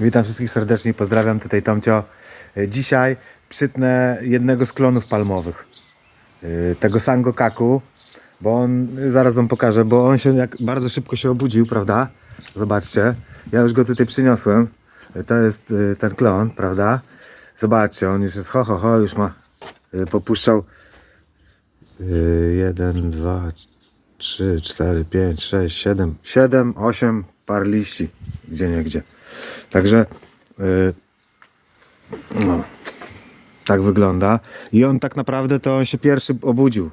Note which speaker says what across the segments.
Speaker 1: Witam wszystkich serdecznie, pozdrawiam tutaj Tomcio. E, Dzisiaj przytnę jednego z klonów palmowych. e, Tego Sangokaku, bo on, zaraz wam pokażę, bo on się jak bardzo szybko się obudził, prawda? Zobaczcie, ja już go tutaj przyniosłem. E, To jest e, ten klon, prawda? Zobaczcie, on już jest ho, ho, ho, już ma, e, popuszczał e, jeden, dwa, trzy, cztery, pięć, sześć, siedem, siedem, osiem par liści, gdzie nie gdzie. Także yy, no, tak wygląda. I on tak naprawdę to on się pierwszy obudził.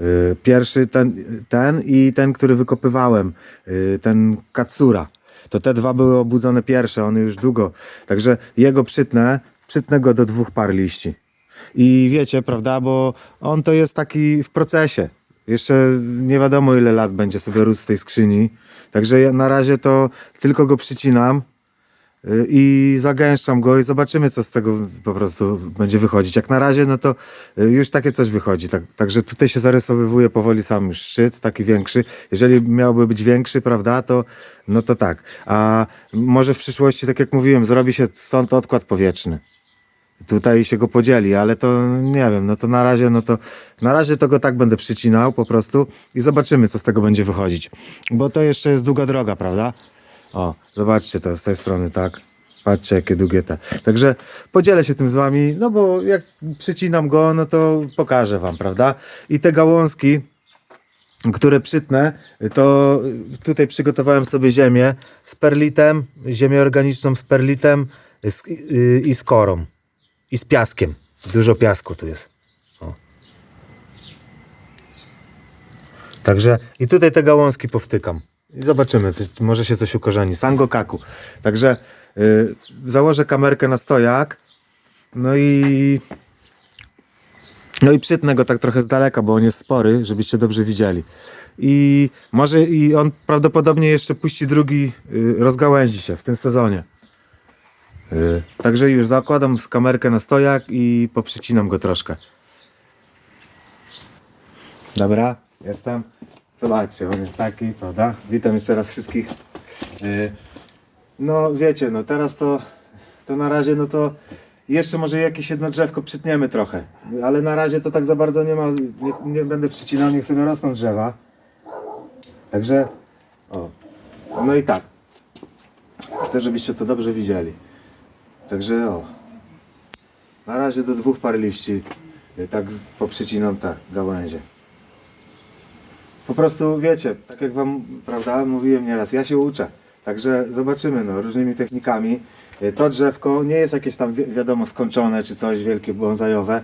Speaker 1: Yy, pierwszy ten, ten i ten, który wykopywałem, yy, ten Katsura. To te dwa były obudzone pierwsze, one już długo. Także jego przytnę, przytnę go do dwóch par liści. I wiecie, prawda, bo on to jest taki w procesie. Jeszcze nie wiadomo ile lat będzie sobie rósł z tej skrzyni. Także ja na razie to tylko go przycinam y, i zagęszczam go i zobaczymy co z tego po prostu będzie wychodzić. Jak na razie no to y, już takie coś wychodzi. Tak, także tutaj się zarysowywuje powoli sam szczyt, taki większy. Jeżeli miałby być większy, prawda, to no to tak. A może w przyszłości, tak jak mówiłem, zrobi się stąd odkład powietrzny tutaj się go podzieli, ale to nie wiem, no to na razie, no to na razie to go tak będę przycinał po prostu i zobaczymy, co z tego będzie wychodzić. Bo to jeszcze jest długa droga, prawda? O, zobaczcie to z tej strony, tak? Patrzcie, jakie długie te. Także podzielę się tym z wami, no bo jak przycinam go, no to pokażę wam, prawda? I te gałązki, które przytnę, to tutaj przygotowałem sobie ziemię z perlitem, ziemię organiczną z perlitem i z korą i z piaskiem. Dużo piasku tu jest. O. Także i tutaj te gałązki powtykam. I zobaczymy, czy, czy może się coś ukorzeni. Sangokaku. Także y, założę kamerkę na stojak. No i no i przytnę go tak trochę z daleka, bo on jest spory, żebyście dobrze widzieli. I może i on prawdopodobnie jeszcze puści drugi, y, rozgałęzi się w tym sezonie. Y, Także już zakładam z kamerkę na stojak i poprzycinam go troszkę. Dobra, jestem. Zobaczcie, on jest taki, prawda? Witam jeszcze raz wszystkich. Y, No wiecie, no teraz to, to na razie, no to jeszcze może jakieś jedno drzewko przytniemy trochę. Ale na razie to tak za bardzo nie ma, nie, nie będę przycinał, niech sobie rosną drzewa. Także, o, no i tak. Chcę, żebyście to dobrze widzieli. Także o. Na razie do dwóch par liści y, tak poprzycinam te gałęzie. Po prostu wiecie, tak jak wam, prawda, mówiłem nieraz, ja się uczę. Także zobaczymy, no, różnymi technikami. Y, To drzewko nie jest jakieś tam, wi- wiadomo, skończone czy coś wielkie, bonsajowe.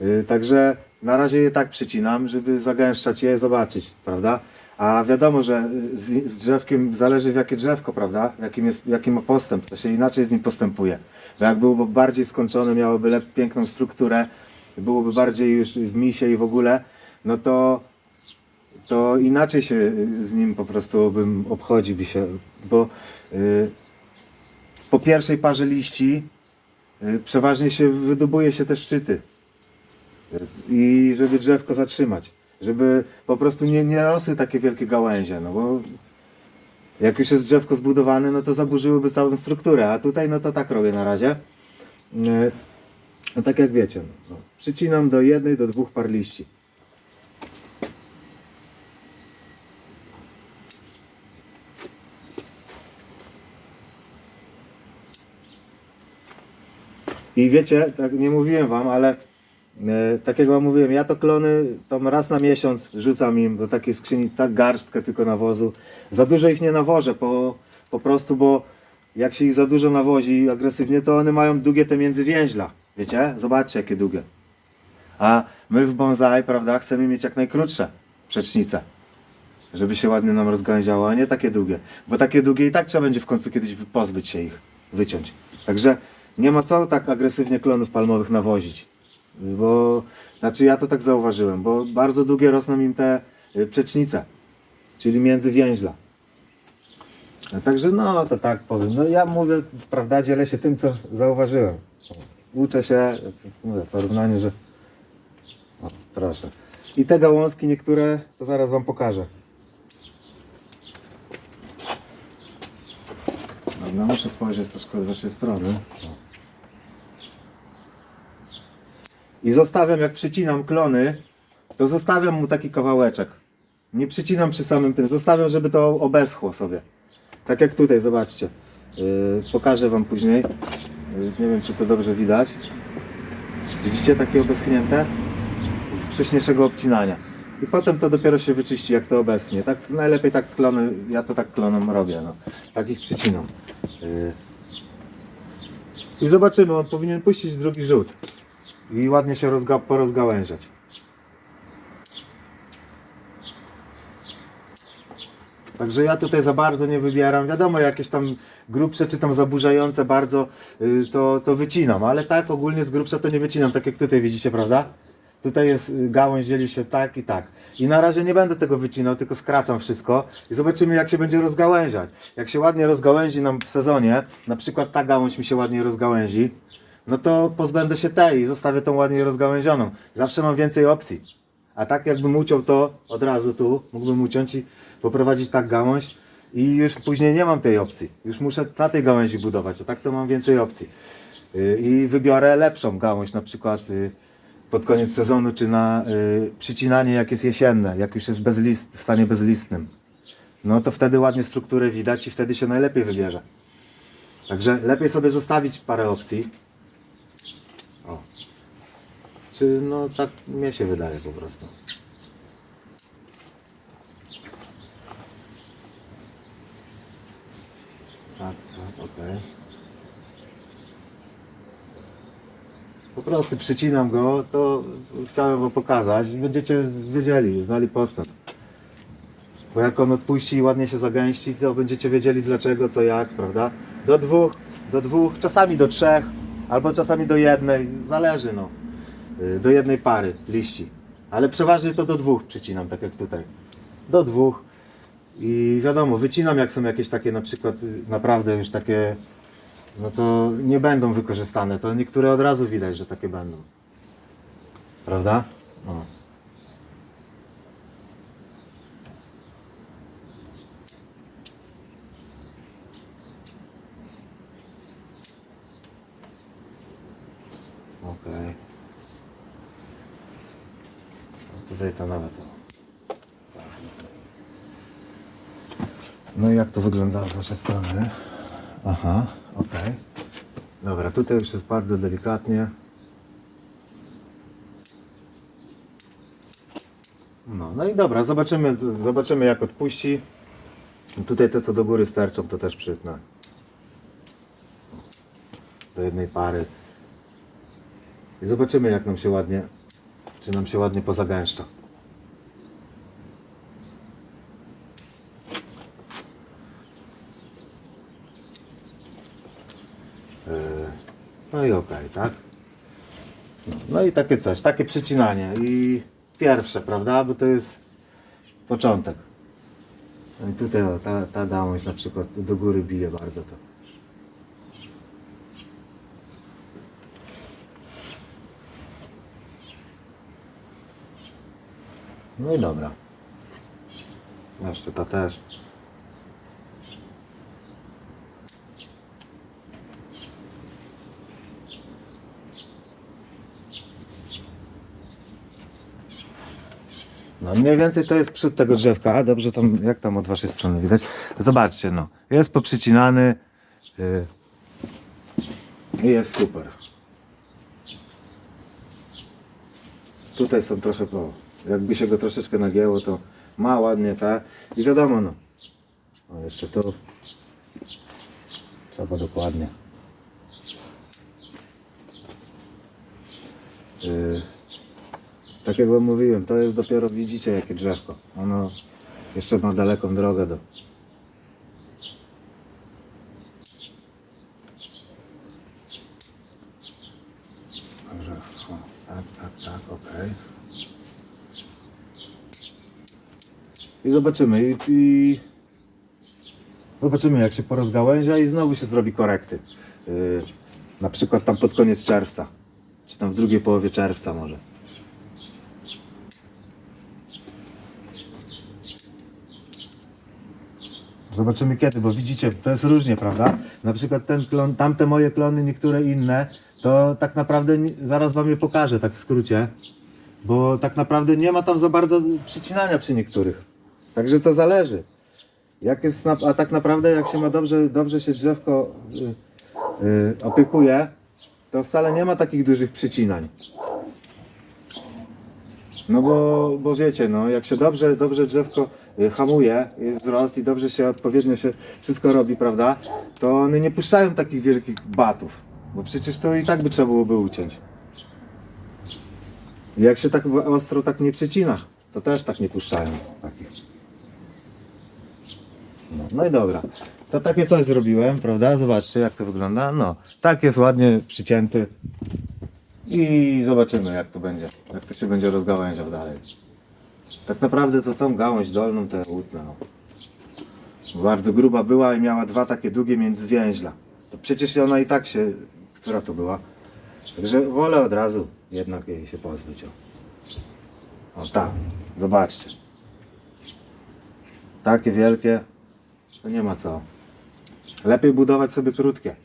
Speaker 1: Y, Także na razie je tak przycinam, żeby zagęszczać je, zobaczyć, prawda? A wiadomo, że z, z drzewkiem zależy w jakie drzewko, prawda? Jakim, jest, jaki ma postęp, to się inaczej z nim postępuje. Bo jak byłoby bardziej skończone, miałoby lep, piękną strukturę, byłoby bardziej już w misie i w ogóle, no to to inaczej się z nim po prostu bym obchodził by się, bo y, po pierwszej parze liści y, przeważnie się wydobuje się te szczyty Y, i żeby drzewko zatrzymać, żeby po prostu nie, nie rosły takie wielkie gałęzie, no bo jak już jest drzewko zbudowane, no to zaburzyłyby całą strukturę, a tutaj no to tak robię na razie. Y, No tak jak wiecie, no, przycinam do jednej, do dwóch par liści. I wiecie, tak nie mówiłem wam, ale e, tak jak wam mówiłem, ja to klony tam raz na miesiąc rzucam im do takiej skrzyni, tak garstkę tylko nawozu. Za dużo ich nie nawożę, po, po prostu, bo jak się ich za dużo nawozi agresywnie, to one mają długie te międzywięźla. Wiecie? Zobaczcie jakie długie. A my w bonsai, prawda, chcemy mieć jak najkrótsze przecznice. Żeby się ładnie nam rozgałęziało, a nie takie długie. Bo takie długie i tak trzeba będzie w końcu kiedyś pozbyć się ich, wyciąć. Także nie ma co tak agresywnie klonów palmowych nawozić. Bo, znaczy ja to tak zauważyłem, bo bardzo długie rosną im te y, przecznice, czyli między więźla. A Także no to tak powiem. No ja mówię, prawda, dzielę się tym, co zauważyłem. Uczę się, mówię, porównaniu, że... O, proszę. I te gałązki niektóre, to zaraz wam pokażę. No muszę spojrzeć troszkę z waszej strony. I zostawiam, jak przycinam klony, to zostawiam mu taki kawałeczek. Nie przycinam przy samym tym, zostawiam, żeby to obeschło sobie. Tak jak tutaj, zobaczcie. Yy, pokażę wam później. Yy, nie wiem, czy to dobrze widać. Widzicie takie obeschnięte? Z wcześniejszego obcinania. I potem to dopiero się wyczyści, jak to obeschnie. Tak najlepiej tak klony, ja to tak klonom robię. No. Tak ich przycinam. Yy. I zobaczymy, on powinien puścić drugi rzut. I ładnie się rozga- porozgałęziać. Także ja tutaj za bardzo nie wybieram. Wiadomo, jakieś tam grubsze czy tam zaburzające bardzo, y, to, to wycinam, ale tak ogólnie z grubsza to nie wycinam, tak jak tutaj widzicie, prawda? Tutaj jest y, gałąź, dzieli się tak i tak. I na razie nie będę tego wycinał, tylko skracam wszystko i zobaczymy jak się będzie rozgałęziać. Jak się ładnie rozgałęzi nam w sezonie, na przykład ta gałąź mi się ładnie rozgałęzi, no to pozbędę się tej i zostawię tą ładnie rozgałęzioną. Zawsze mam więcej opcji. A tak jakbym uciął to od razu tu, mógłbym uciąć i poprowadzić tak gałąź i już później nie mam tej opcji. Już muszę na tej gałęzi budować, a tak to mam więcej opcji. Yy, I wybiorę lepszą gałąź, na przykład yy, pod koniec sezonu, czy na yy, przycinanie jak jest jesienne, jak już jest bezlist, w stanie bezlistnym. No to wtedy ładnie strukturę widać i wtedy się najlepiej wybierze. Także lepiej sobie zostawić parę opcji. Czy no tak mnie się wydaje po prostu. Tak, tak, okej. Po prostu przycinam go, to chciałem wam pokazać. Będziecie wiedzieli, znali postęp. Bo jak on odpuści i ładnie się zagęści, to będziecie wiedzieli dlaczego, co jak, prawda? Do dwóch, do dwóch, czasami do trzech, albo czasami do jednej, zależy no. Do jednej pary liści. Ale przeważnie to do dwóch przycinam, tak jak tutaj. Do dwóch. I wiadomo, wycinam jak są jakieś takie na przykład y, naprawdę już takie, no to nie będą wykorzystane. To niektóre od razu widać, że takie będą. Prawda? No. Okej. No Tutaj to nawet. No i jak to wygląda z waszej strony? Aha, okej. Dobra, tutaj już jest bardzo delikatnie. No, no i dobra, zobaczymy, zobaczymy jak odpuści. Tutaj te co do góry sterczą to też przytnę. Do jednej pary. I zobaczymy jak nam się ładnie, czy nam się ładnie pozagęszcza. Yy, No i okej, tak? No, no i takie coś, takie przycinanie. I pierwsze, prawda? Bo to jest początek. No i tutaj o, ta, ta gałąź na przykład do góry bije bardzo to. No i dobra. Jeszcze ta też. No mniej więcej to jest przód tego drzewka. A, Dobrze tam, jak tam od waszej strony widać? Zobaczcie, no. Jest poprzycinany. Yy, I jest super. Tutaj są trochę po. Jakby się go troszeczkę nagięło, to ma ładnie te. I wiadomo, no. O, jeszcze tu. Trzeba dokładnie. Yy, tak jak wam mówiłem, to jest dopiero, widzicie jakie drzewko. Ono jeszcze ma daleką drogę do... Dobrze, o, tak, tak, tak, okej. I zobaczymy, i, i zobaczymy jak się porozgałęzia i znowu się zrobi korekty. Yy, na przykład tam pod koniec czerwca, czy tam w drugiej połowie czerwca może. Zobaczymy kiedy, bo widzicie, to jest różnie, prawda? Na przykład ten klon, tamte moje klony, niektóre inne, to tak naprawdę zaraz wam je pokażę, tak w skrócie. Bo tak naprawdę nie ma tam za bardzo przycinania przy niektórych. Także to zależy. Jak jest, na, a tak naprawdę jak się ma dobrze, dobrze się drzewko y, y, opiekuje, to wcale nie ma takich dużych przycinań. No bo, bo wiecie, no, jak się dobrze, dobrze drzewko y, hamuje wzrost i dobrze się odpowiednio się wszystko robi, prawda? To one nie puszczają takich wielkich batów, bo przecież to i tak by trzeba byłoby uciąć. Jak się tak ostro tak nie przycina, to też tak nie puszczają takich. No, no i dobra. To takie coś zrobiłem, prawda? Zobaczcie jak to wygląda. No, tak jest ładnie przycięty. I zobaczymy jak to będzie, jak to się będzie rozgałęział dalej. Tak naprawdę to tą gałąź dolną ja utnę. No. Bardzo gruba była i miała dwa takie długie międzywięźla. To przecież ona i tak się, która to była. Także wolę od razu jednak jej się pozbyć. O, o tak, zobaczcie. Takie wielkie, to nie ma co. Lepiej budować sobie krótkie.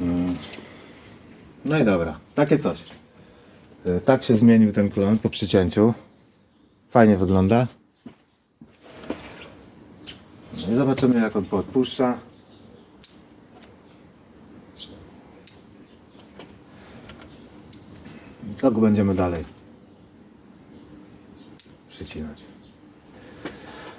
Speaker 1: Mm. No i dobra, takie coś. Y, Tak się zmienił ten klon po przycięciu. Fajnie wygląda. No i zobaczymy jak on podpuszcza. Tak będziemy dalej przycinać.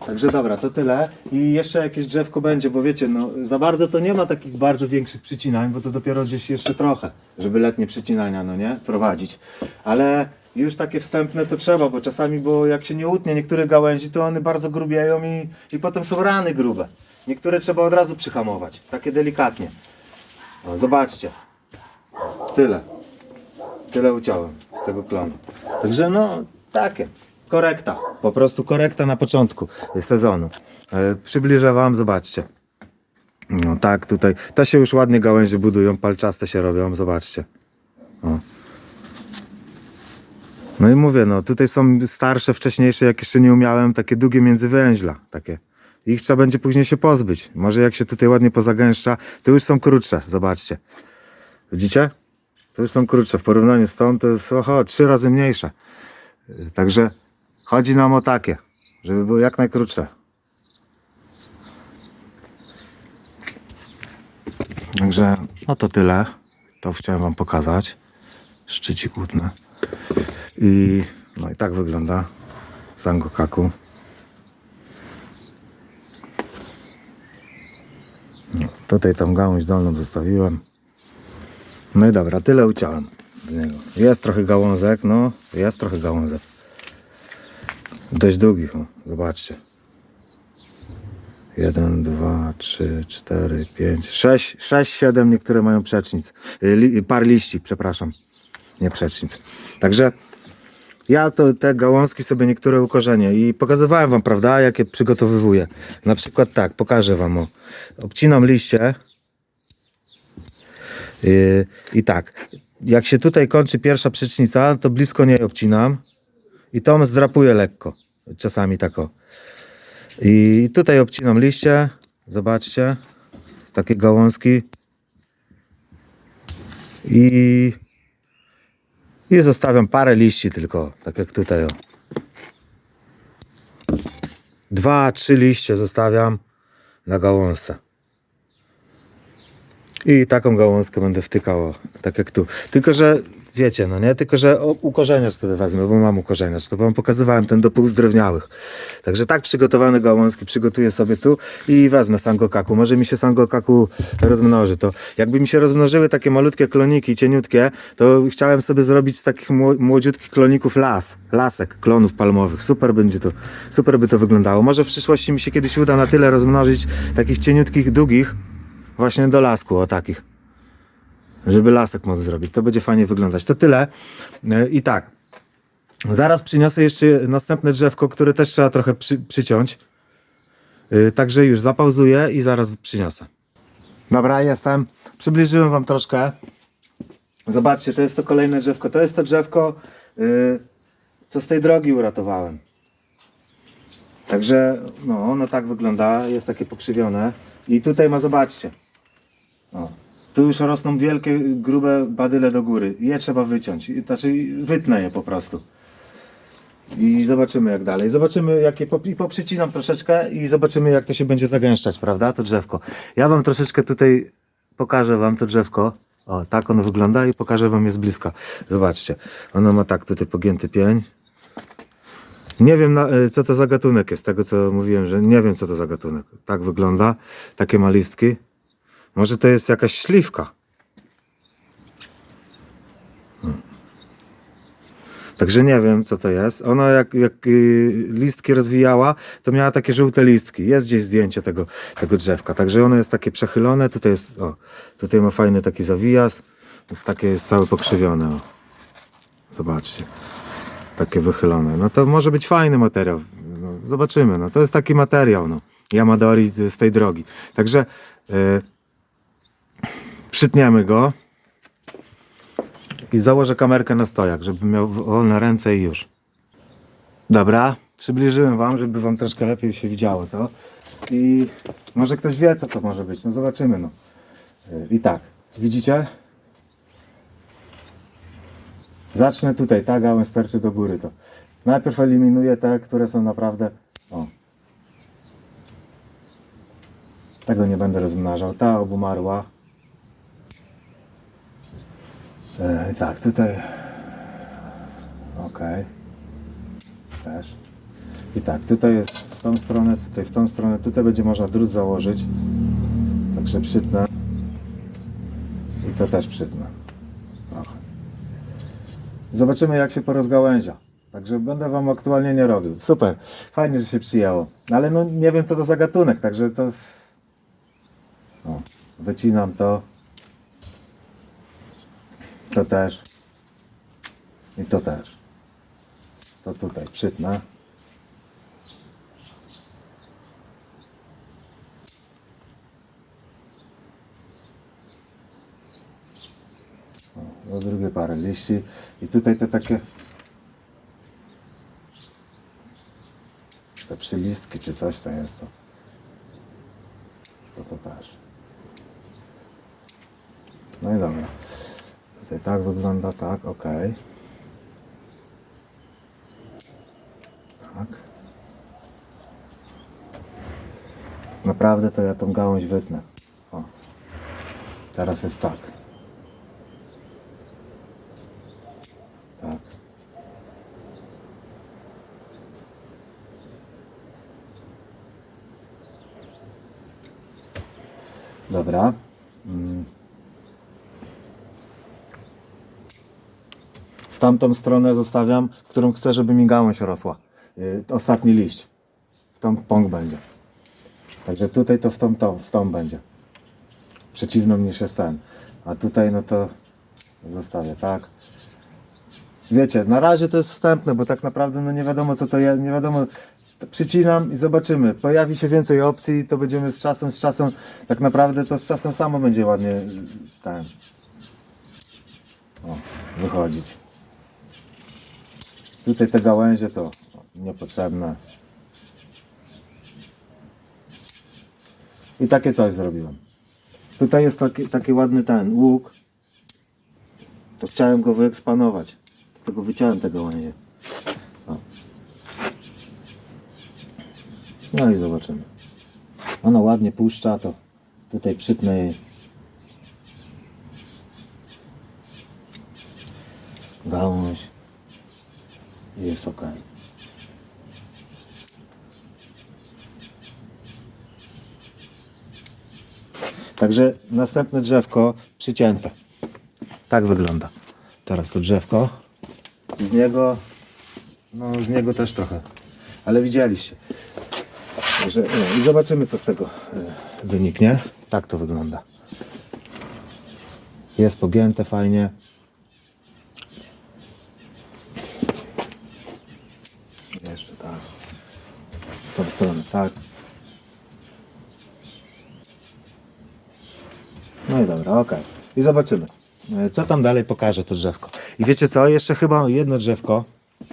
Speaker 1: Także dobra, to tyle. I jeszcze jakieś drzewko będzie, bo wiecie, no za bardzo to nie ma takich bardzo większych przycinań, bo to dopiero gdzieś jeszcze trochę, żeby letnie przycinania, no nie, prowadzić. Ale już takie wstępne to trzeba, bo czasami, bo jak się nie utnie niektórych gałęzi, to one bardzo grubieją i, i potem są rany grube. Niektóre trzeba od razu przyhamować, takie delikatnie. O, zobaczcie. Tyle. Tyle uciąłem z tego klonu. Także no, takie. Korekta. Po prostu korekta na początku sezonu. E, Przybliżę wam, zobaczcie. No tak, tutaj. To się już ładnie gałęzie budują, palczaste się robią, zobaczcie. O. No i mówię, no tutaj są starsze, wcześniejsze, jak jeszcze nie umiałem, takie długie międzywęźla, takie. Ich trzeba będzie później się pozbyć. Może jak się tutaj ładnie pozagęszcza, to już są krótsze, zobaczcie. Widzicie? To już są krótsze. W porównaniu z tą to jest oho, trzy razy mniejsze. Także chodzi nam o takie, żeby były jak najkrótsze. Także no to tyle. To chciałem wam pokazać. Szczycik łudny. I no i tak wygląda Sangokaku. No, tutaj tą gałąź dolną zostawiłem. No i dobra, tyle uciąłem z niego. Jest trochę gałązek, no, jest trochę gałązek. Dość długich, o, zobaczcie. Jeden, dwa, trzy, cztery, pięć, sześć, sześć, siedem, niektóre mają przecznic. Y, Li, par liści, przepraszam. Nie przecznic. Także ja to te gałązki sobie niektóre ukorzenię i pokazywałem wam, prawda, jakie przygotowywuję. Na przykład tak, pokażę wam o. Obcinam liście, Yy, I tak, jak się tutaj kończy pierwsza przecznica, to blisko niej obcinam i tą zdrapuję lekko, czasami tak o. I tutaj obcinam liście, zobaczcie, takie gałązki i, i zostawiam parę liści tylko, tak jak tutaj o. Dwa, trzy liście zostawiam na gałązce. I taką gałązkę będę wtykał, tak jak tu. Tylko, że wiecie, no nie? Tylko, że ukorzeniacz sobie wezmę, bo mam ukorzeniacz. To wam pokazywałem ten do półzdrewniałych. Także tak przygotowane gałązki przygotuję sobie tu i wezmę sangokaku. Może mi się sangokaku rozmnoży. To jakby mi się rozmnożyły takie malutkie kloniki, cieniutkie, to chciałem sobie zrobić z takich mło- młodziutkich kloników las. Lasek, klonów palmowych. Super będzie to, super by to wyglądało. Może w przyszłości mi się kiedyś uda na tyle rozmnożyć takich cieniutkich, długich, Właśnie do lasku, o takich. Żeby lasek móc zrobić. To będzie fajnie wyglądać. To tyle. E, I tak. Zaraz przyniosę jeszcze następne drzewko, które też trzeba trochę przy, przyciąć. E, Także już zapauzuję i zaraz przyniosę. Dobra, jestem. Przybliżyłem wam troszkę. Zobaczcie, to jest to kolejne drzewko. To jest to drzewko, y, co z tej drogi uratowałem. Także no, ono tak wygląda, jest takie pokrzywione. I tutaj ma, zobaczcie. O, tu już rosną wielkie, grube badyle do góry. Je trzeba wyciąć. Znaczy wytnę je po prostu. I zobaczymy jak dalej. Zobaczymy jakie po, i poprzycinam troszeczkę i zobaczymy jak to się będzie zagęszczać, prawda? To drzewko. Ja wam troszeczkę tutaj pokażę wam to drzewko. O, tak ono wygląda i pokażę wam je z bliska. Zobaczcie. Ono ma tak tutaj pogięty pień. Nie wiem e, co to za gatunek jest, tego co mówiłem, że nie wiem co to za gatunek. Tak wygląda. Takie ma listki. Może to jest jakaś śliwka. Hmm. Także nie wiem, co to jest. Ona jak, jak y, listki rozwijała, to miała takie żółte listki. Jest gdzieś zdjęcie tego, tego drzewka. Także ono jest takie przechylone. Tutaj jest, o, tutaj ma fajny taki zawijas. Takie jest całe pokrzywione. O. Zobaczcie. Takie wychylone. No to może być fajny materiał. No, zobaczymy. No, to jest taki materiał. No. Yamadori z tej drogi. Także y, przytniemy go i założę kamerkę na stojak, żeby miał wolne ręce i już. Dobra, przybliżyłem wam, żeby wam troszkę lepiej się widziało to. I może ktoś wie, co to może być. No zobaczymy. No. Y, I tak, widzicie? Zacznę tutaj, ta gałąź sterczy do góry to. Najpierw eliminuję te, które są naprawdę... O. Tego nie będę rozmnażał. Ta obumarła. E, tak, tutaj. Ok. Też. I tak, tutaj jest w tą stronę, tutaj w tą stronę. Tutaj będzie można drut założyć. Także przytnę. I to też przytnę. Trochę. Zobaczymy jak się porozgałęzia. Także będę wam aktualnie nie robił. Super. Fajnie, że się przyjęło. Ale no nie wiem co to za gatunek, także to... O, wycinam to. To też. I to też. To tutaj przytnę. O, drugie parę liści. I tutaj te takie te przylistki czy coś to jest to. To to też. No i dobra. Tutaj tak wygląda, tak, ok. Tak. Naprawdę to ja tą gałąź wytnę. O. Teraz jest tak. Dobra. Mm. W tamtą stronę zostawiam, w którą chcę, żeby mi gałąź rosła. Yy, ostatni liść. W tą pąk będzie. Także tutaj to w tą, tą, w tą będzie. Przeciwną niż jest ten. A tutaj no to zostawię, tak. Wiecie, na razie to jest wstępne, bo tak naprawdę no nie wiadomo co to jest, nie wiadomo. Przycinam i zobaczymy. Pojawi się więcej opcji, to będziemy z czasem, z czasem, tak naprawdę to z czasem samo będzie ładnie y, ten. O, wychodzić. Tutaj te gałęzie to niepotrzebne. I takie coś zrobiłem. Tutaj jest taki, taki ładny ten łuk. To chciałem go wyeksponować. Dlatego wyciąłem te gałęzie. O. No i zobaczymy. Ona ładnie puszcza, to tutaj przytnę jej. Gałąź. I jest ok. Także następne drzewko przycięte. Tak wygląda. Teraz to drzewko. Z niego, no z niego też trochę. Ale widzieliście. Że, no, I zobaczymy co z tego e, wyniknie. Tak to wygląda. Jest pogięte fajnie. Jeszcze tak. W tą stronę tak. No i dobra, okej. I zobaczymy. e, Co tam dalej pokaże to drzewko. I wiecie co? Jeszcze chyba jedno drzewko.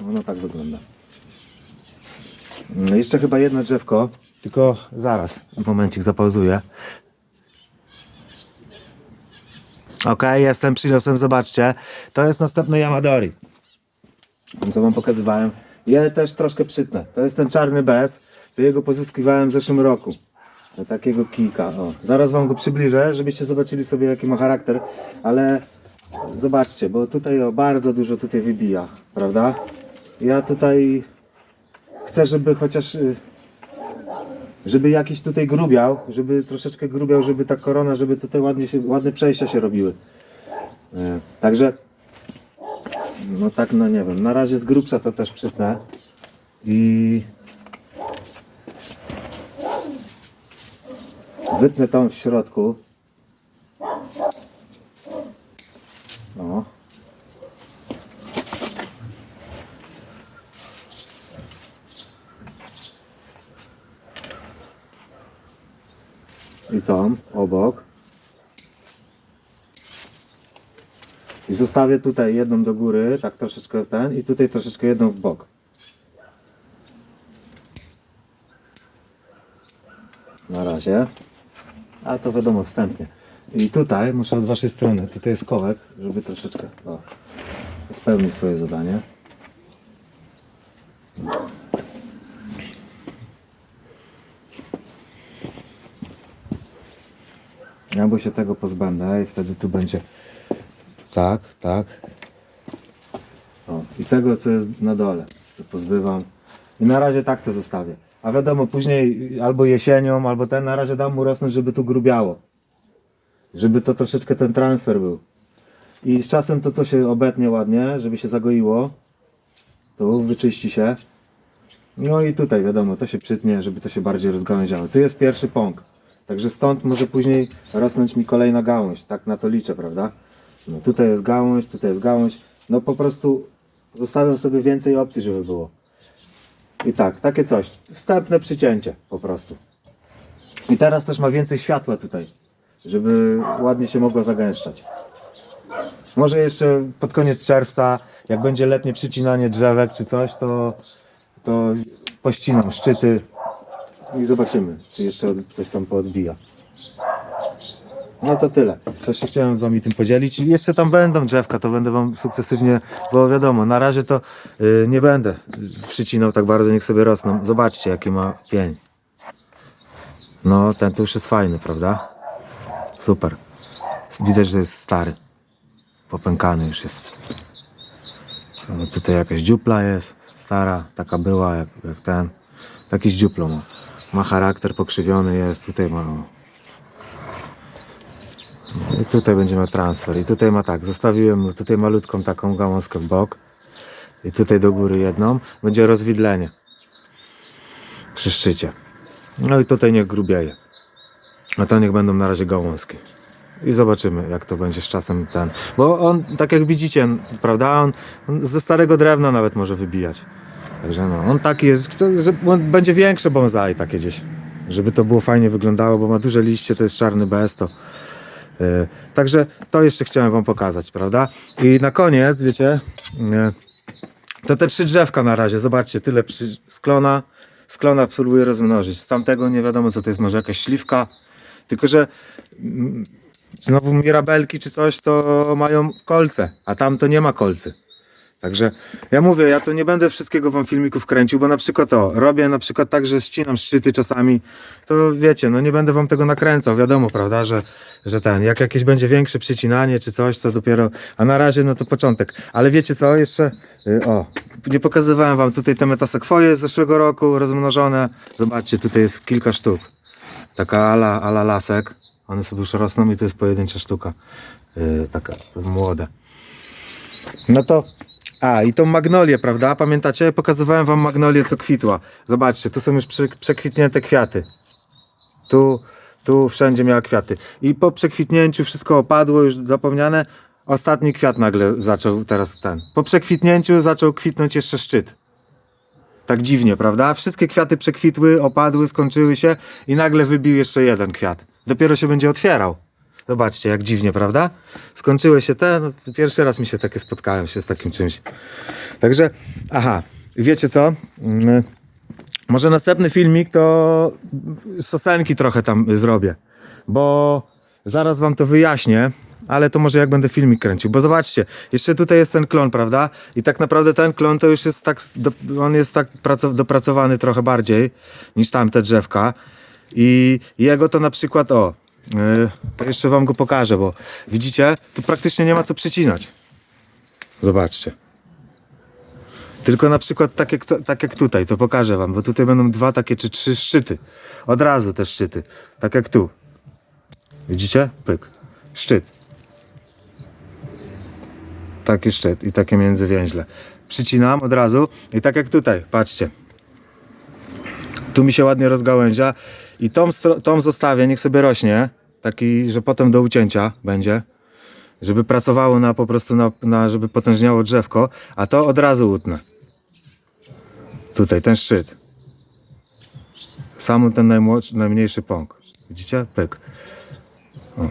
Speaker 1: Ono tak wygląda. No, jeszcze chyba jedno drzewko, tylko zaraz, momencik zapauzuję. Okej, jestem, przyniosłem, zobaczcie. To jest następny Yamadori. Co wam pokazywałem. Je też troszkę przytnę. To jest ten czarny bez. To jego pozyskiwałem w zeszłym roku. Takiego kijka. O. Zaraz wam go przybliżę, żebyście zobaczyli sobie jaki ma charakter. Ale zobaczcie, bo tutaj o, bardzo dużo tutaj wybija, prawda? Ja tutaj chcę, żeby chociaż y, żeby jakiś tutaj grubiał, żeby troszeczkę grubiał, żeby ta korona, żeby tutaj ładnie się, ładne przejścia się robiły. E, Także no tak, no nie wiem, na razie z grubsza to też przytnę i wytnę tą w środku. O. I tą obok. I zostawię tutaj jedną do góry, tak troszeczkę w ten, i tutaj troszeczkę jedną w bok. Na razie. A to wiadomo, wstępnie. I tutaj muszę od waszej strony, tutaj jest kołek, żeby troszeczkę o, spełnić swoje zadanie. Ja bo się tego pozbędę i wtedy tu będzie tak, tak. O, i tego co jest na dole, to pozbywam. I na razie tak to zostawię. A wiadomo, później albo jesienią, albo ten, na razie dam mu rosnąć, żeby tu grubiało. Żeby to troszeczkę ten transfer był. I z czasem to to się obetnie ładnie, żeby się zagoiło. Tu wyczyści się. No i tutaj wiadomo, to się przytnie, żeby to się bardziej rozgałęziało. Tu jest pierwszy pąk. Także stąd może później rosnąć mi kolejna gałąź. Tak na to liczę, prawda? No tutaj jest gałąź, tutaj jest gałąź. No po prostu zostawiam sobie więcej opcji, żeby było. I tak, takie coś. Wstępne przycięcie po prostu. I teraz też ma więcej światła tutaj, żeby ładnie się mogło zagęszczać. Może jeszcze pod koniec czerwca, jak będzie letnie przycinanie drzewek czy coś, to, to pościnam szczyty i zobaczymy, czy jeszcze coś tam poodbija. No to tyle. Co się chciałem z wami tym podzielić. Jeszcze tam będą drzewka, to będę wam sukcesywnie, bo wiadomo, na razie to y, nie będę przycinał tak bardzo, niech sobie rosną. Zobaczcie, jaki ma pień. No, ten tu już jest fajny, prawda? Super. Widać, że jest stary. Popękany już jest. No, tutaj jakaś dziupla jest, stara, taka była jak, jak ten. Taki z dziuplą ma. Ma charakter pokrzywiony jest, tutaj ma i tutaj będzie miał transfer. I tutaj ma tak, zostawiłem tutaj malutką taką gałązkę w bok. I tutaj do góry jedną. Będzie rozwidlenie. Przy szczycie. No i tutaj niech grubieje. A to niech będą na razie gałązki. I zobaczymy, jak to będzie z czasem ten. Bo on, tak jak widzicie, prawda, on, on ze starego drewna nawet może wybijać. Także no, on taki jest, że będzie większe bonsai takie gdzieś. Żeby to było fajnie wyglądało, bo ma duże liście, to jest czarny bez, to E, Także to jeszcze chciałem Wam pokazać, prawda? I na koniec, wiecie, e, to te trzy drzewka na razie, zobaczcie, tyle przy... sklona, sklona spróbuję rozmnożyć. Z tamtego nie wiadomo, co to jest, może jakaś śliwka, tylko że mm, znowu mirabelki czy coś, to mają kolce, a tam to nie ma kolcy. Także ja mówię, ja to nie będę wszystkiego wam filmików kręcił, bo na przykład to robię na przykład tak, że ścinam szczyty czasami, to wiecie, no nie będę wam tego nakręcał, wiadomo, prawda, że, że ten, jak jakieś będzie większe przycinanie czy coś, to dopiero, a na razie no to początek. Ale wiecie co, jeszcze, y, o, nie pokazywałem wam tutaj te metasekwoje z zeszłego roku rozmnożone, zobaczcie, tutaj jest kilka sztuk, taka ala, ala lasek, one sobie już rosną i to jest pojedyncza sztuka, y, taka, to młode. No to. A, i tą magnolię, prawda? Pamiętacie? Pokazywałem wam magnolię, co kwitła. Zobaczcie, tu są już prze, przekwitnięte kwiaty. Tu, tu wszędzie miała kwiaty. I po przekwitnięciu wszystko opadło, już zapomniane. Ostatni kwiat nagle zaczął teraz ten. Po przekwitnięciu zaczął kwitnąć jeszcze szczyt. Tak dziwnie, prawda? Wszystkie kwiaty przekwitły, opadły, skończyły się i nagle wybił jeszcze jeden kwiat. Dopiero się będzie otwierał. Zobaczcie, jak dziwnie, prawda? Skończyły się te, no, pierwszy raz mi się takie spotkałem się z takim czymś. Także, aha, wiecie co? Mm, Może następny filmik to sosenki trochę tam zrobię, bo zaraz wam to wyjaśnię, ale to może jak będę filmik kręcił, bo zobaczcie, jeszcze tutaj jest ten klon, prawda? I tak naprawdę ten klon to już jest tak, on jest tak praco, dopracowany trochę bardziej niż tamte drzewka i jego to na przykład, o, yy, to jeszcze wam go pokażę, bo widzicie, tu praktycznie nie ma co przycinać. Zobaczcie. Tylko na przykład tak jak, tak jak tutaj, to pokażę wam, bo tutaj będą dwa takie czy trzy szczyty. Od razu te szczyty. Tak jak tu. Widzicie? Pyk. Szczyt. Taki szczyt i takie międzywięźle. Przycinam od razu i tak jak tutaj, patrzcie. Tu mi się ładnie rozgałęzia i stro- tą zostawię, niech sobie rośnie. Taki, że potem do ucięcia będzie żeby pracowało na po prostu na, na żeby potężniało drzewko, a to od razu utnę. Tutaj ten szczyt. Sam ten najmłodszy, najmniejszy pąk. Widzicie? Pyk. O.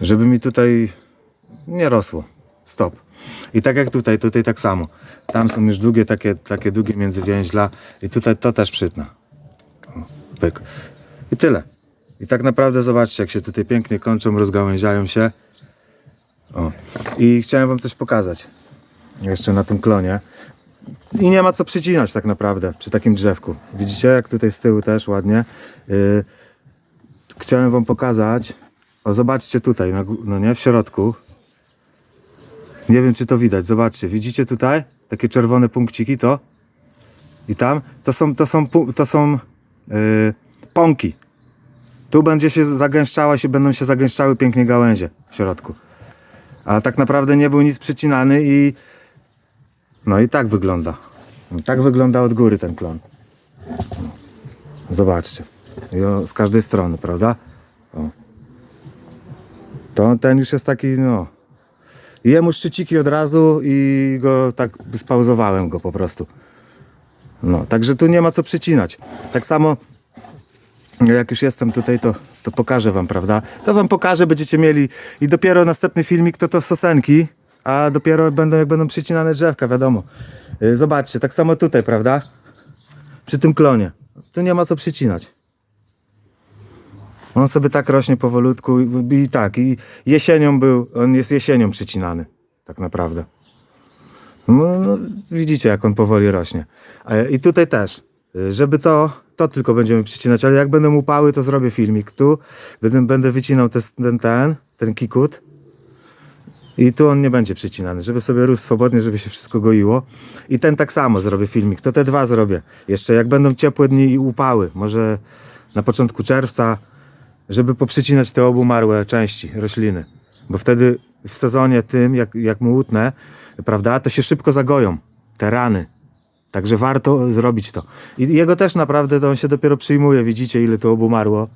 Speaker 1: Żeby mi tutaj nie rosło. Stop. I tak jak tutaj, tutaj tak samo. Tam są już długie, takie, takie długie międzywięźla i tutaj to też przytnę. Pyk. I tyle. I tak naprawdę zobaczcie, jak się tutaj pięknie kończą, rozgałęziają się. O. I chciałem wam coś pokazać. Jeszcze na tym klonie. I nie ma co przycinać tak naprawdę przy takim drzewku. Widzicie, jak tutaj z tyłu też ładnie. Yy, chciałem wam pokazać. O, zobaczcie tutaj, na, no nie, w środku. Nie wiem, czy to widać. Zobaczcie, widzicie tutaj? Takie czerwone punkciki, to? I tam? To są, to są, to są pąki. Tu będzie się zagęszczała, się, będą się zagęszczały pięknie gałęzie w środku. A tak naprawdę nie był nic przycinany i no i tak wygląda. Tak wygląda od góry ten klon. Zobaczcie. I o, z każdej strony, prawda? O. To ten już jest taki, no. Jemu szczyciki od razu i go tak spauzowałem go po prostu. No, także tu nie ma co przycinać. Tak samo jak już jestem tutaj, to, to pokażę wam, prawda? To wam pokażę, będziecie mieli i dopiero następny filmik to to sosenki, a dopiero będą jak będą przycinane drzewka, wiadomo. Y, Zobaczcie, tak samo tutaj, prawda? Przy tym klonie. Tu nie ma co przycinać. On sobie tak rośnie powolutku i tak, i jesienią był, on jest jesienią przycinany, tak naprawdę. No, no, widzicie, jak on powoli rośnie. I tutaj też, żeby to, to tylko będziemy przycinać, ale jak będą upały, to zrobię filmik. Tu będę, będę wycinał te, ten, ten, ten kikut i tu on nie będzie przycinany, żeby sobie rósł swobodnie, żeby się wszystko goiło. I ten tak samo zrobię filmik, to te dwa zrobię. Jeszcze jak będą ciepłe dni i upały, może na początku czerwca, żeby poprzycinać te obumarłe części rośliny. Bo wtedy w sezonie tym, jak, jak mu utnę, prawda, to się szybko zagoją te rany. Także warto zrobić to. I jego też naprawdę to on się dopiero przyjmuje. Widzicie, ile to obumarło?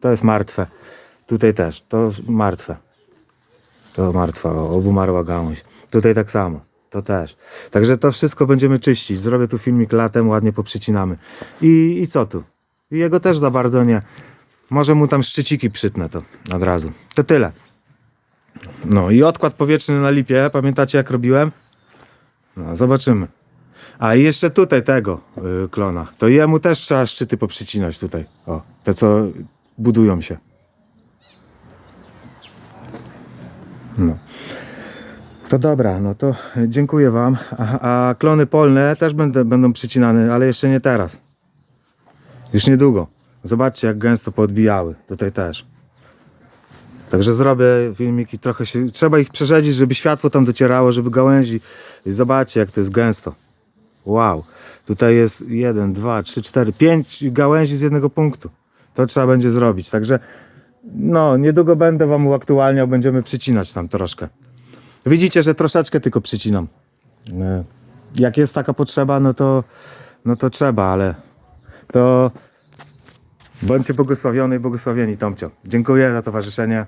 Speaker 1: To jest martwe. Tutaj też, to martwe. To martwa, obumarła gałąź. Tutaj tak samo. To też. Także to wszystko będziemy czyścić. Zrobię tu filmik latem, ładnie poprzycinamy. I, i co tu? I jego też za bardzo nie. Może mu tam szczyciki przytnę to od razu. To tyle. No i odkład powietrzny na lipie. Pamiętacie jak robiłem? No, zobaczymy. A i jeszcze tutaj tego yy, klona. To jemu też trzeba szczyty poprzycinać tutaj. O, te co budują się. No. To dobra, no to dziękuję Wam. A, a klony polne też będę, będą przycinane, ale jeszcze nie teraz. Już niedługo. Zobaczcie, jak gęsto poodbijały. Tutaj też. Także zrobię filmiki, trochę się. Trzeba ich przerzedzić, żeby światło tam docierało, żeby gałęzi. I zobaczcie, jak to jest gęsto. Wow. Tutaj jest jeden, dwa, trzy, cztery, pięć gałęzi z jednego punktu. To trzeba będzie zrobić. Także no, niedługo będę Wam uaktualniał, będziemy przycinać tam troszkę. Widzicie, że troszeczkę tylko przycinam. E, Jak jest taka potrzeba, no to, no to trzeba, ale to bądźcie błogosławiony i błogosławieni Tomcio. Dziękuję za towarzyszenie.